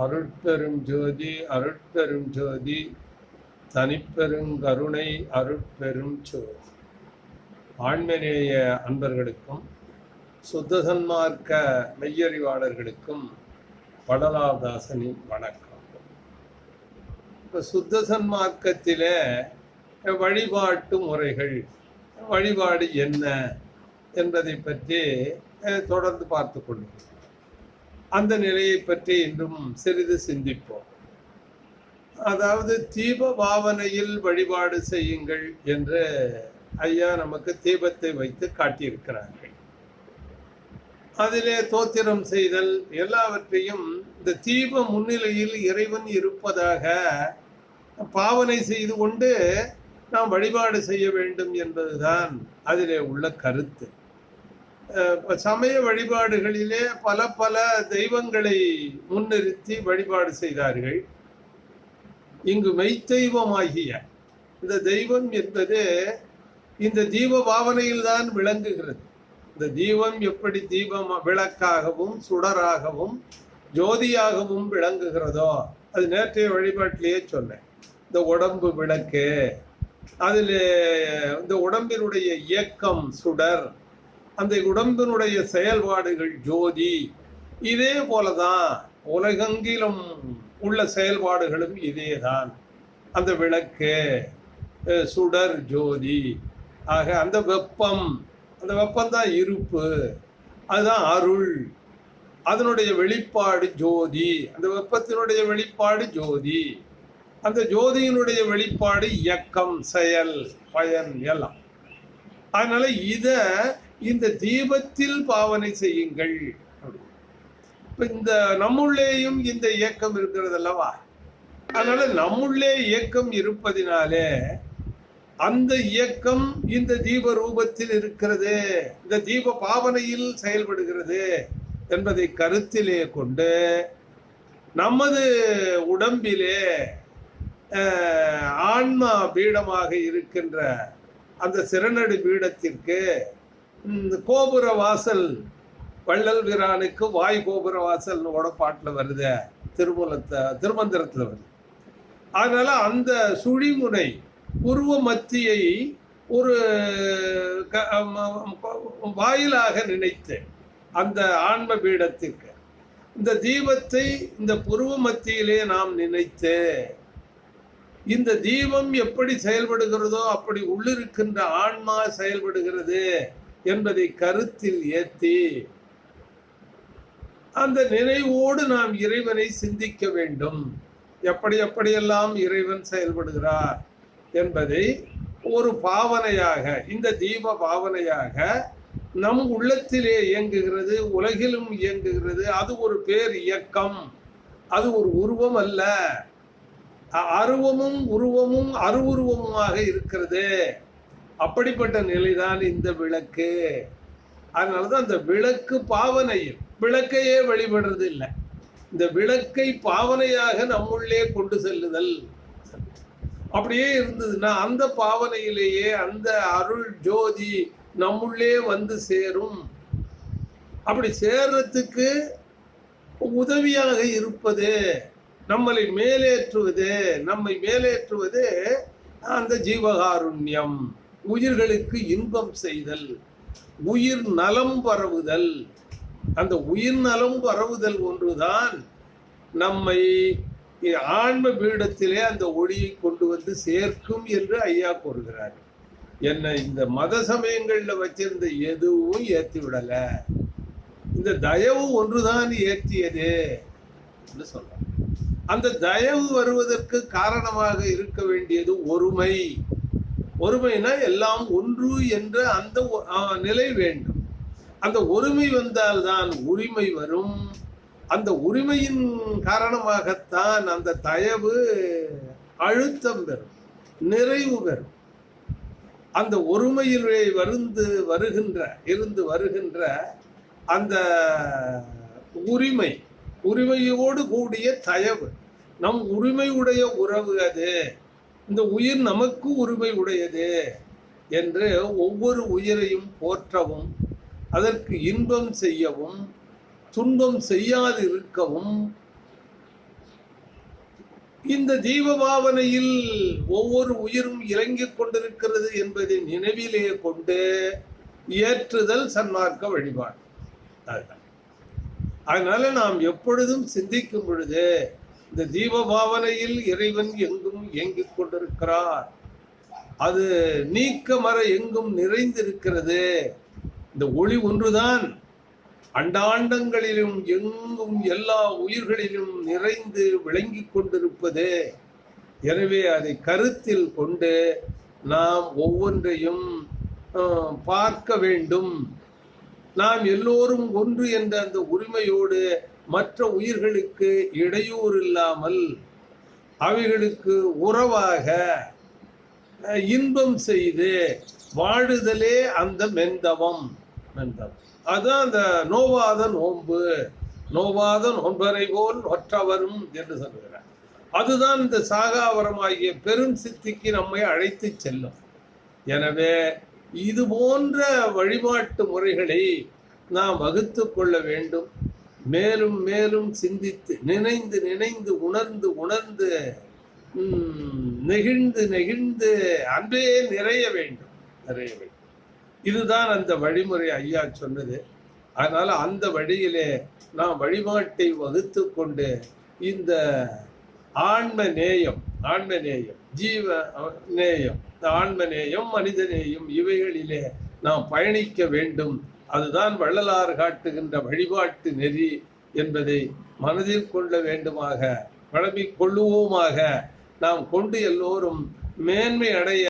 அருட்பெரும் ஜோதி அருட்பெரும் ஜோதி தனிப்பெரும் கருணை அருட்பெரும் ஜோதி. ஆண்மநேய அன்பர்களுக்கும் சுத்த சன்மார்க்க மெய்யறிவாளர்களுக்கும் படலாதாசனின் வணக்கம். இப்போ சுத்தசன்மார்க்கத்திலே வழிபாட்டு முறைகள் வழிபாடு என்ன என்பதை பற்றி தொடர்ந்து பார்த்து கொள்ளுங்கள் அந்த நிலையை பற்றி இன்றும் சிறிது சிந்திப்போம். அதாவது தீப பாவனையில் வழிபாடு செய்யுங்கள் என்று ஐயா நமக்கு தீபத்தை வைத்து காட்டியிருக்கிறார்கள். அதிலே தோத்திரம் செய்தல் எல்லாவற்றையும் இந்த தீப முன்னிலையில் இறைவன் இருப்பதாக பாவனை செய்து கொண்டு நாம் வழிபாடு செய்ய வேண்டும் என்பதுதான் அதிலே உள்ள கருத்து. சமய வழிபாடுகளிலே பல பல தெய்வங்களை முன்னிறுத்தி வழிபாடு செய்தார்கள். இங்கு மெய்த்தெய்வமாகிய இந்த தெய்வம் என்பது இந்த தீப பாவனையில் தான் விளங்குகிறது. இந்த தீபம் எப்படி தீபம் விளக்காகவும் சுடராகவும் ஜோதியாகவும் விளங்குகிறதோ அது நேற்றைய வழிபாட்டிலேயே சொன்னேன். இந்த உடம்பு விளக்கு அதில் இந்த உடம்பினுடைய இயக்கம் சுடர் அந்த உடம்பினுடைய செயல்பாடுகள் ஜோதி. இதே போலதான் உலகெங்கிலும் உள்ள செயல்பாடுகளும் இதேதான். அந்த விளக்கு சுடர் ஜோதி. ஆக அந்த வெப்பம் அந்த வெப்பம் தான் இருப்பு. அதுதான் அருள். அதனுடைய வெளிப்பாடு ஜோதி. அந்த வெப்பத்தினுடைய வெளிப்பாடு ஜோதி. அந்த ஜோதியினுடைய வெளிப்பாடு இயக்கம் செயல் பயன் எல்லாம். அதனால இதை இந்த தீபத்தில் பாவனை செய்யுங்கள். இப்ப இந்த நம்முள்ளேயும் இந்த இயக்கம் இருக்கிறது அல்லவா அதனால நம்முள்ளே இயக்கம் இருப்பதினாலே அந்த இயக்கம் இந்த தீப ரூபத்தில் இருக்கிறது இந்த தீப பாவனையில் செயல்படுகிறது என்பதை கருத்திலே கொண்டு நமது உடம்பிலே ஆன்மா பீடமாக இருக்கின்ற அந்த சிறநடு பீடத்திற்கு கோபுர வாசல் வள்ளல் வீரானுக்கு வாய் கோபுர வாசல்னு பாட்டில் வருது. திருமூலத்தை திருமந்திரத்தில் வருது. அதனால அந்த சுழிமுனை உருவ மத்தியை ஒரு க- வாயிலாக நினைத்து அந்த ஆன்ம பீடத்திற்கு இந்த தீபத்தை இந்த புருவ மத்தியிலே நாம் நினைத்து இந்த தீபம் எப்படி செயல்படுகிறதோ அப்படி உள்ளிருக்கின்ற ஆன்மா செயல்படுகிறது. என்பதை கருத்தில் ஏற்றி அந்த நினைவோடு நாம் இறைவனை சிந்திக்க வேண்டும். எப்படி எப்படியெல்லாம் இறைவன் செயல்படுகிறார் என்பதை ஒரு பாவனையாக இந்த தீப பாவனையாக நம் உள்ளத்திலே இயங்குகிறது உலகிலும் இயங்குகிறது. அது ஒரு பேர் இயக்கம். அது ஒரு உருவம் அல்ல. அருவமும் உருவமும் அருவுருவமுமாக இருக்கிறது. அப்படிப்பட்ட நிலைதான் இந்த விளக்கு. அதனாலதான் அந்த விளக்கு பாவனையில் விளக்கையே வழிபடுறது இல்லை இந்த விளக்கை பாவனையாக நம்முள்ளே கொண்டு செல்லுதல். அப்படியே இருந்ததுன்னா அந்த பாவனையிலேயே அந்த அருள் ஜோதி நம்முள்ளே வந்து சேரும். அப்படி சேர்றதுக்கு உதவியாக இருப்பது நம்மளை மேலேற்றுவது நம்மை மேலேற்றுவது அந்த ஜீவகாருண்யம். உயிர்களுக்கு இன்பம் செய்தல் உயிர் நலம் பரவுதல். அந்த உயிர் நலம் பரவுதல் ஒன்றுதான் நம்மை ஆன்ம பீடத்திலே அந்த ஒளியை கொண்டு வந்து சேர்க்கும் என்று ஐயா கூறுகிறார். என்ன இந்த மத சமயங்களில் வச்சிருந்த எதுவும் ஏற்றி விடல. இந்த தயவு ஒன்றுதான் ஏற்றியது என்று சொல்றார். அந்த தயவு வருவதற்கு காரணமாக இருக்க வேண்டியது ஒருமை. ஒருமைனா எல்லாம் ஒன்று என்ற அந்த ஒ- நிலை வேண்டும். அந்த ஒருமை வந்தால்தான் உரிமை வரும். அந்த உரிமையின் காரணமாகத்தான் அந்த தயவு அழுத்தம் பெறும் நிறைவு பெறும். அந்த ஒருமையிலே வருந்து வருகின்ற இருந்து வருகின்ற அந்த உரிமை உரிமையோடு கூடிய தயவு. நம் உரிமையுடைய உறவு அது. இந்த உயிர் நமக்கு உரிமை உடையது என்று ஒவ்வொரு உயிரையும் போற்றவும் அதற்கு இன்பம் செய்யவும் துன்பம் செய்யாது இருக்கவும் இந்த ஜீவபாவனையில் ஒவ்வொரு உயிரும் இறங்கிக் கொண்டிருக்கிறது என்பதை நினைவிலே கொண்டு ஏற்றுதல் சன்மார்க்க வழிபாடு. அதுதான். அதனால நாம் எப்பொழுதும் சிந்திக்கும் பொழுது இந்த ஜீவ பாவனையில் இறைவன் எங்கும் இயங்கிக் கொண்டிருக்கிறார். அது நீக்கமர எங்கும் நிறைந்திருக்கிறது. இந்த ஒளி ஒன்றுதான் அண்டாண்டங்களிலும் எங்கும் எல்லா உயிர்களிலும் நிறைந்து விளங்கிக் கொண்டிருப்பது. எனவே அதை கருத்தில் கொண்டு நாம் ஒவ்வொன்றையும் பார்க்க வேண்டும். நாம் எல்லோரும் ஒன்று என்ற அந்த உரிமையோடு மற்ற உயிர்களுக்கு இடையூறு இல்லாமல் அவைகளுக்கு உறவாக இன்பம் செய்து வாழுதலே அந்த மெந்தவம் மெந்தவம் அதுதான் அந்த நோவாத நோன்பு நோவாத நோன்பரை போல் ஒற்றவரும் என்று சொல்கிறார் அதுதான் இந்த சாகாவரம் ஆகிய பெரும் சித்திக்கு நம்மை அழைத்து செல்லும். எனவே இது போன்ற வழிபாட்டு முறைகளை நாம் வகுத்து கொள்ள வேண்டும். மேலும் மேலும் சிந்தித்து நினைந்து நினைந்து உணர்ந்து உணர்ந்து நெகிழ்ந்து நெகிழ்ந்து அன்பே நிறைய வேண்டும் நிறைய வேண்டும். இதுதான் அந்த வழிமுறை ஐயா சொன்னது. அதனால அந்த வழியிலே நாம் வழிபாட்டை வகுத்து கொண்டு இந்த ஆன்ம நேயம் ஆன்ம நேயம் ஜீவ நேயம் இந்த ஆன்ம நேயம் மனித நேயம் இவைகளிலே நாம் பயணிக்க வேண்டும். அதுதான் வள்ளலார் காட்டுகின்ற வழிபாட்டு நெறி என்பதை மனதில் கொள்ள வேண்டுமாக வழங்கிக் கொள்ளுவோமாக நாம் கொண்டு எல்லோரும் மேன்மை அடைய